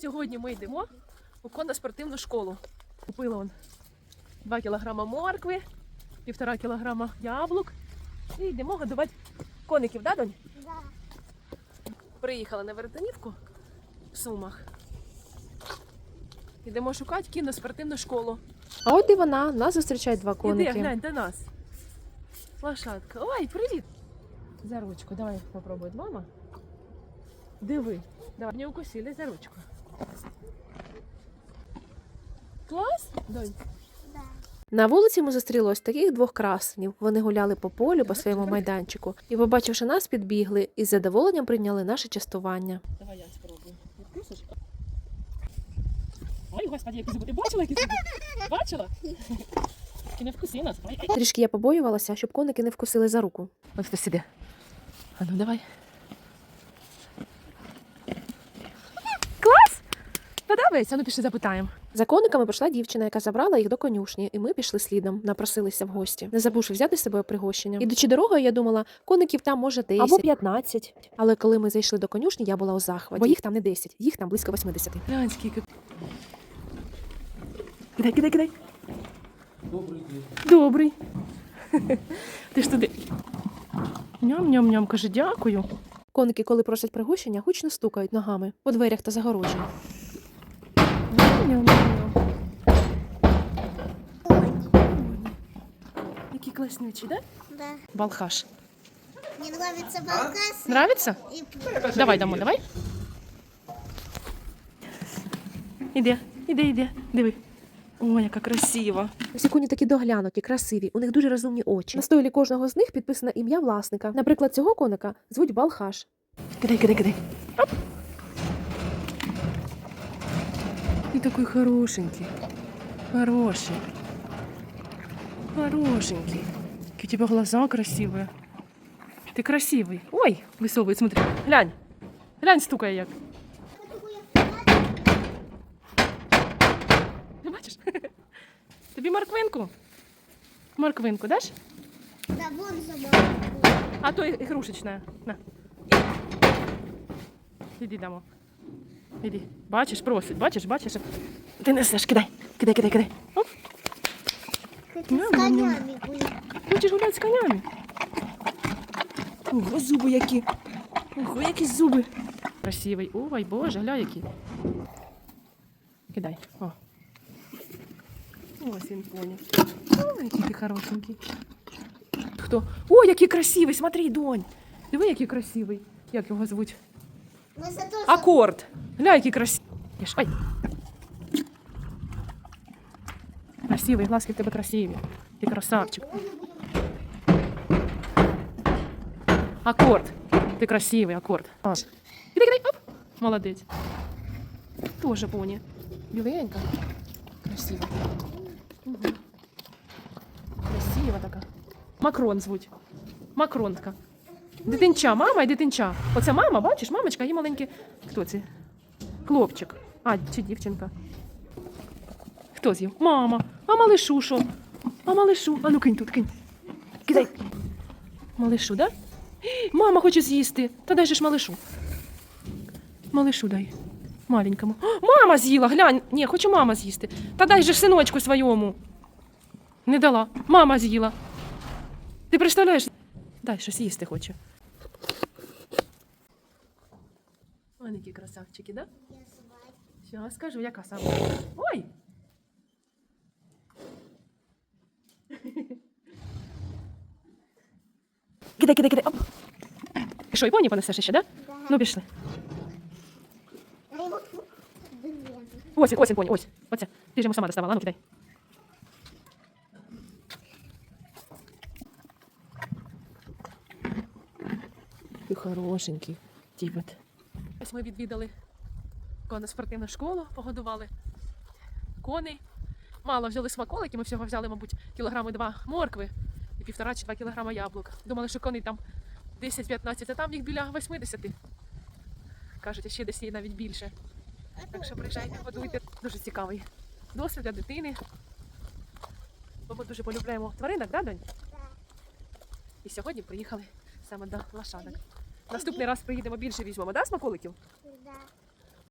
Сьогодні ми йдемо у конно-спортивну школу. Купила он 2 кілограма моркви, півтора кілограма яблук. І йдемо годувати коників, да, донь? Да. Приїхала на Веретенівку в Сумах. Йдемо шукати кіноспортивну школу. А от і вона, нас зустрічають два Іди, коники. глянь до нас. Лошадка. Ой, привіт! За ручку. Давай попробуй, мама. Диви. Давай. Не укусили за ручку. Клас? Донь. На вулиці ми зустріли ось таких двох красенів. Вони гуляли по полю, по своєму майданчику, і, побачивши нас, підбігли і з задоволенням прийняли наше частування. Давай я спробую. Відкусиш? Ой, господи, які зуби. Ти бачила, які зуби? Бачила? Ти не вкуси нас. Трішки я побоювалася, щоб коники не вкусили за руку. Ось хтось іде. А ну давай. Клас! Подобається? Ну пішли запитаємо. За кониками прийшла дівчина, яка забрала їх до конюшні, і ми пішли слідом, напросилися в гості, не забувши взяти з собою пригощення. Ідучи дорогою, я думала, коників там може 10 або 15. Але коли ми зайшли до конюшні, я була у захваті. Бо їх там не 10, їх там близько 80. Глянь, скільки. Кидай, кидай, кидай. Добрий день. Добрий. Ти ж туди. Ням-ням-ням, каже, дякую. Коники, коли просять пригощення, гучно стукають ногами по дверях та загорожі. Ням-ням-ням. Які класнючі, да? Да. Балхаш. Мне нравится балкас Нравится? и Давай дамо, давай. Іде, іде, іде. Диви. Ой, яка красива. Усі коні такі доглянуті, красиві, у них дуже розумні очі. На стойлі кожного з них підписано ім'я власника. Наприклад, цього коника звуть Балхаш. Кидай, кидай, кидай. Оп. Ты такой хорошенький. Хороший. Хорошенький. Какие у тебя глаза красивые. Ты красивый. Ой, высовывает, смотри. Глянь. Глянь, стукає як. Ти бачиш? Тобі морквинку? Морквинку даш? Да, вон собака. А то і- ігрушечна. На. Іди дамо. Іди. Бачиш, просить, бачиш, бачиш. Ти несеш, кидай. Кидай, кидай, кидай. Оп. Конями. Хочеш гуляти з конями? Ого, зуби які. Ого, які зуби. Красивий. Ой, боже, гля які. Кидай. О. Ось він поняв. Ой, який ти хорошенький. Хто? О, який красивий, смотри, донь. Диви, який красивий. Як його звуть? Акорд. Гля, який красивий. Ай. Красивий, глазки в тебе красиві. Ти красавчик. Акорд. Ти красивий, акорд. Кидай, кидай, оп. Молодець. Тоже поні. Біленька. Красива. Угу. Красива така. Макрон звуть. Макронка. Дитинча, мама і дитинча. Оце мама, бачиш, мамочка і маленький. Хто це? Хлопчик. А, чи дівчинка. Хто з'їв? Мама. А малишу що? А малишу. А ну кинь тут, кинь. Кидай. Малишу, да? Мама хоче з'їсти. Та дай же ж малишу. Малишу дай. Маленькому. О, мама з'їла, глянь. Ні, хочу мама з'їсти. Та дай же ж синочку своєму. Не дала. Мама з'їла. Ти представляєш? Дай щось їсти хоче. які красавчики, да? Зараз скажу, яка сама. Ой! Кидай, кидай, кидай. Оп. Ти що, і поні понесеш ще, да? Ну, пішли. Блин. Ось, він, ось він поні, ось. Оце. Ти ж йому сама доставала, ну кидай. Ти хорошенький, дібет. Ось ми відвідали конно-спортивну школу, погодували коней. Мало взяли смаколики, ми всього взяли, мабуть, кілограми два моркви і півтора чи два кілограма яблук. Думали, що коней там 10-15, а там їх біля 80. Кажуть, ще десь є навіть більше. Так що приїжджайте, подуйте. Дуже цікавий досвід для дитини. Бо ми дуже полюбляємо тваринок, да, донь? І сьогодні приїхали саме до лошадок. Наступний раз приїдемо більше візьмемо, да, смаколиків? Да.